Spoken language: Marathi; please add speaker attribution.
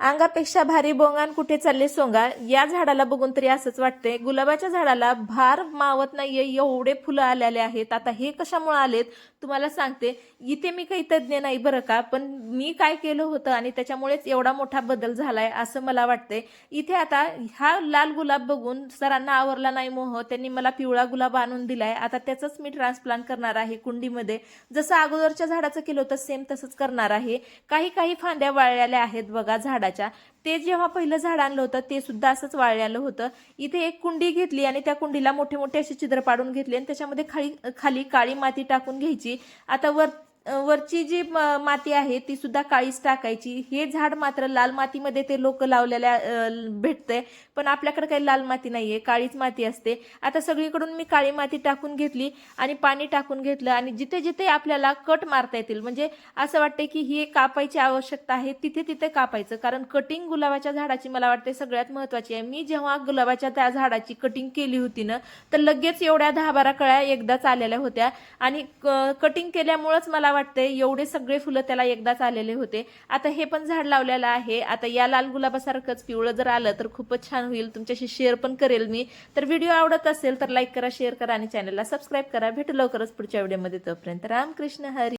Speaker 1: अंगापेक्षा भारी बोंगान कुठे चालले सोंगा या झाडाला बघून तरी असंच वाटतंय. गुलाबाच्या झाडाला भार मावत नाहीये एवढे फुलं आलेले आहेत. आता हे कशामुळे आलेत? तुम्हाला सांगते इथे मी काही तज्ज्ञ नाही बरं का पण मी काय केलं होतं आणि त्याच्यामुळेच एवढा मोठा बदल झालाय असं मला वाटतंय. इथे आता हा लाल गुलाब बघून सरांना आवरला नाही मोह त्यांनी मला पिवळा गुलाब आणून दिलाय. आता त्याचंच मी ट्रान्सप्लांट करणार आहे कुंडीमध्ये. जसं अगोदरच्या झाडाचं केलं होतं सेम तसंच करणार आहे. काही काही फांद्या वाळलेल्या आहेत बघा फुलाच्या ते जेव्हा पहिलं झाड आणलं होतं ते सुद्धा असंच वाळलेलं होतं. इथे एक कुंडी घेतली आणि त्या कुंडीला मोठे मोठे असे छिद्र पाडून घेतले आणि त्याच्यामध्ये खाली खाली काळी माती टाकून घ्यायची. आता वर वरची जी म- माती आहे ती सुद्धा काळीच टाकायची. हे झाड मात्र लाल मातीमध्ये ते लोक लावलेल्या भेटतंय. पण आपल्याकडे काही लाल माती नाहीये काळीच माती असते. आता सगळीकडून मी काळी माती टाकून घेतली आणि पाणी टाकून घेतलं आणि जिथे जिथे आपल्याला कट मारता येतील म्हणजे असं वाटतंय की ही कापायची आवश्यकता आहे तिथे तिथे कापायचं. कारण कटिंग गुलाबाच्या झाडाची मला वाटते सगळ्यात महत्वाची आहे. मी जेव्हा गुलाबाच्या त्या झाडाची कटिंग केली होती ना तर लगेच एवढ्या दहा बारा कळ्या एकदाच आलेल्या होत्या. आणि कटिंग केल्यामुळंच मला वाटतंय एवढे सगळे फुलं त्याला एकदाच आलेले होते. आता हे पण झाड लावलेलं आहे. आता या लाल गुलाबासारखंच पिवळं जर आलं तर खूपच छान होईल. तुमच्याशी शेअर पण करेल मी. तर व्हिडिओ आवडत असेल तर लाईक करा शेअर करा आणि चॅनलला सबस्क्राईब करा. भेटू लवकरच पुढच्या व्हिडिओमध्ये. तोपर्यंत रामकृष्ण हरी.